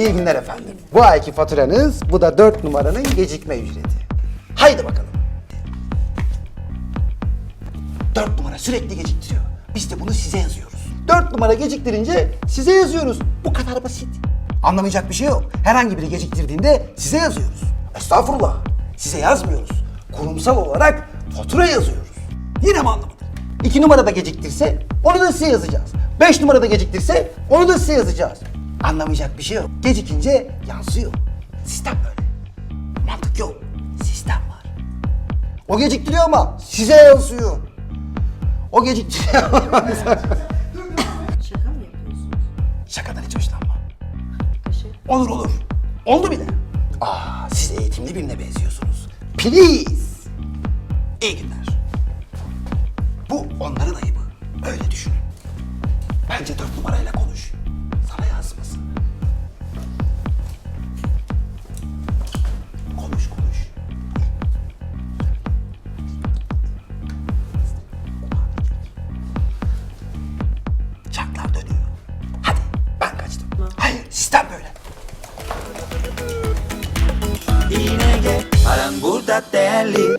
işlemler efendim. Bu ayki faturanız, bu da 4 numaranın gecikme ücreti. Haydi bakalım. 4 numara sürekli geciktiriyor. Biz de bunu size yazıyoruz. 4 numara geciktirince size yazıyoruz. Bu kadar basit. Anlamayacak bir şey yok. Herhangi biri geciktirdiğinde size yazıyoruz. Estağfurullah. Size yazmıyoruz. Kurumsal olarak fatura yazıyoruz. Yine mi anlamadın? 2 numarada geciktirse onu da size yazacağız. 5 numarada geciktirse onu da size yazacağız. Anlamayacak bir şey yok. Gecikince yansıyor. Sistem böyle. Mantık yok. Sistem var. O geciktiriyor ama size yansıyor. O geciktiriyor Şaka mı yapıyorsunuz? Şakadan hiç hoşlanmam. Teşekkür Olur olur. Oldu bile. Aa, siz eğitimli birine benziyorsunuz. Please. İyi günler. Bu onların ayıbı. Öyle düşünün. Bence dört numarayla konuş. Çaklar dönüyor. Hadi ben kaçtım. Hayır sistem böyle. Yine gel paran burada değerli